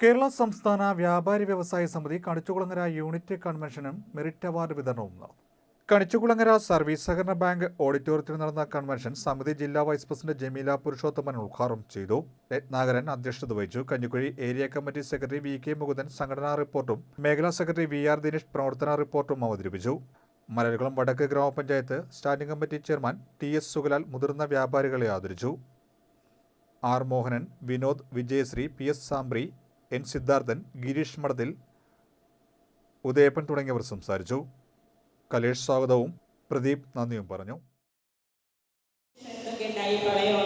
കേരള സംസ്ഥാന വ്യാപാരി വ്യവസായ സമിതി കണിച്ചുകുളങ്ങര യൂണിറ്റ് കൺവെൻഷനും മെറിറ്റ് അവാർഡ് വിതരണവും നടന്നു. കണിച്ചുകുളങ്ങര സർവീസ് സഹകരണ ബാങ്ക് ഓഡിറ്റോറിയത്തിൽ നടന്ന കൺവെൻഷൻ സമിതി ജില്ലാ വൈസ് പ്രസിഡന്റ് ജമീല പുരുഷോത്തമൻ ഉദ്ഘാടനം ചെയ്തു. രത്നാകരൻ അധ്യക്ഷത വഹിച്ചു. Kanjikuzhi area committee secretary V K Mukundan സംഘടനാ റിപ്പോർട്ടും മേഖലാ സെക്രട്ടറി വി ആർ ദിനേഷ് പ്രവർത്തന റിപ്പോർട്ടും അവതരിപ്പിച്ചു. മലരുകുളം വടക്ക് ഗ്രാമപഞ്ചായത്ത് standing committee chairman T S Sugalal മുതിർന്ന വ്യാപാരികളെ ആദരിച്ചു. R Mohanan Vinod Vijayasree P S Sambri N Siddharthan Girish Madathil Udayappan തുടങ്ങിയവർ സംസാരിച്ചു. കലേഷ് സ്വാഗതവും പ്രദീപ് നന്ദിയും പറഞ്ഞു.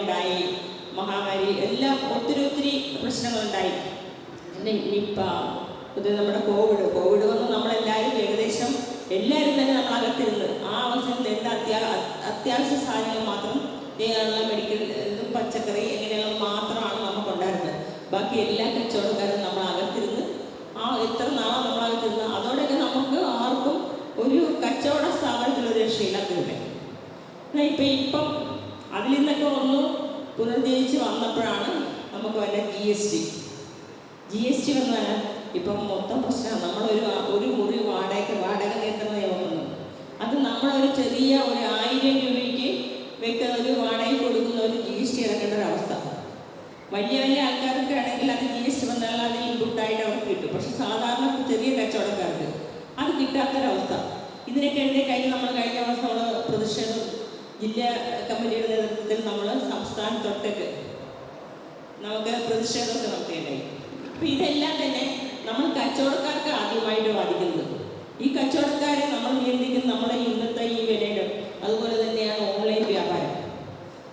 ഉണ്ടായി മഹാമാരി എല്ലാം ഒത്തിരി ഒത്തിരി പ്രശ്നങ്ങളുണ്ടായി. പിന്നെ നിപ്പ നമ്മുടെ കോവിഡ്. കോവിഡ് വന്ന് നമ്മളെല്ലാവരും ഏകദേശം എല്ലാവരും തന്നെ നമ്മൾ അകത്തിരുന്ന് ആ അവസരത്തിൽ എന്താ അത്യാ അത്യാവശ്യ സാധനങ്ങൾ മാത്രം മെഡിക്കൽ പച്ചക്കറി ഇങ്ങനെയുള്ള മാത്രമാണ് നമുക്കുണ്ടായിരുന്നത്. ബാക്കി എല്ലാ കച്ചവടക്കാരും നമ്മൾ അകത്തിരുന്ന് ആ എത്ര നാളാണ് നമ്മൾ അകത്തിരുന്ന് അതോടെയൊക്കെ നമുക്ക് ആർക്കും ഒരു കച്ചവട സ്ഥാപനത്തിൽ ഒരു രക്ഷയില്ലാത്തതില്ല എന്നാ ഇപ്പം ഇപ്പം അതിൽ നിന്നൊക്കെ ഒന്ന് പുനർജീവിച്ച് വന്നപ്പോഴാണ് നമുക്ക് വല്ല G S T. G S T വന്നാൽ ഇപ്പം മൊത്തം പ്രശ്നമാണ്. നമ്മളൊരു ഒരു മുറി വാടക വാടക നിയന്ത്രണ നിയമം വന്നു അത് നമ്മളൊരു ചെറിയ ഒരു ആയിരം രൂപയ്ക്ക് വെക്കുന്ന ഒരു വാടക കൊടുക്കുന്ന ഒരു ജി എസ് ടി ഇറക്കേണ്ട ഒരു അവസ്ഥ. വലിയ വലിയ ആൾക്കാർക്ക് ആണെങ്കിൽ അത് ജി എസ് ടി വന്നാൽ അത് ഇൻപുട്ടായിട്ട് അവർക്ക് കിട്ടും. പക്ഷെ സാധാരണ ചെറിയ കച്ചവടക്കാർക്ക് അത് കിട്ടാത്തൊരവസ്ഥ. ഇതിനൊക്കെ എഴുതി കഴിഞ്ഞ് നമ്മൾ കഴിഞ്ഞ വർഷം നമ്മൾ പ്രതിഷേധം ജില്ലാ കമ്മിറ്റിയുടെ നേതൃത്വത്തിൽ നമ്മൾ സംസ്ഥാന തൊട്ടൊക്കെ നമുക്ക് പ്രതിഷേധമൊക്കെ നടത്തിയിട്ടേ അപ്പം ഇതെല്ലാം തന്നെ നമ്മൾ കച്ചവടക്കാർക്ക് ആദ്യമായിട്ട് ബാധിക്കുന്നത് ഈ കച്ചവടക്കാരെ നമ്മൾ നിയന്ത്രിക്കുന്ന നമ്മുടെ ഇന്നത്തെ ഈ വിലയിലും അതുപോലെ തന്നെയാണ് ഓൺലൈൻ വ്യാപാരം.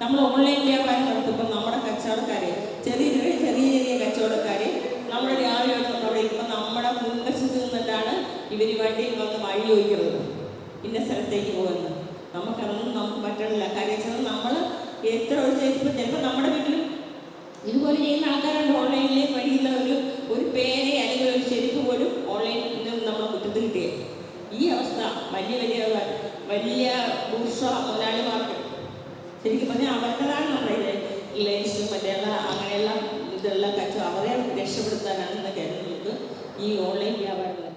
നമ്മൾ ഓൺലൈൻ വ്യാപാരം നടത്തുമ്പോൾ നമ്മുടെ കച്ചവടക്കാരെ ചെറിയ ചെറിയ ചെറിയ ചെറിയ കച്ചവടക്കാരെ നമ്മുടെ രാവിലെ വന്ന് ഇപ്പം നമ്മുടെ മുൻവശത്ത് നിന്നിട്ടാണ് ഇവർ വണ്ടിയിൽ വന്ന് വഴി ചോദിക്കുന്നത്. ഇന്ന സ്ഥലത്തേക്ക് പോകുന്നത് നമുക്കതൊന്നും നമുക്ക് പറ്റണില്ല കാര്യം വെച്ചാൽ നമ്മൾ എത്ര ഒഴിച്ചിപ്പോൾ ചിലപ്പോൾ നമ്മുടെ വീട്ടിലും ഇതുപോലെ ചെയ്യുന്ന ആൾക്കാരുണ്ട്. ഓൺലൈനിൽ പഠിക്കുന്ന ഒരു ഒരു പേര് അല്ലെങ്കിൽ ഒരു ചെരുപ്പ് പോലും ഓൺലൈനിൽ നിന്ന് നമ്മൾ കുറ്റത്തിൽ കിട്ടിയത് ഈ അവസ്ഥ വലിയ വലിയ വലിയ ബൂർഷ മുതലാളിമാർക്ക്. ശരിക്കും പറഞ്ഞാൽ അവരുടേതാണ് നമ്മുടെ ലേസും മറ്റേ അങ്ങനെയുള്ള ഇതെല്ലാം കച്ചവടം. അവരെ രക്ഷപ്പെടുത്താനാണ് എന്നൊക്കെ നമുക്ക് ഈ ഓൺലൈൻ വ്യാപാരം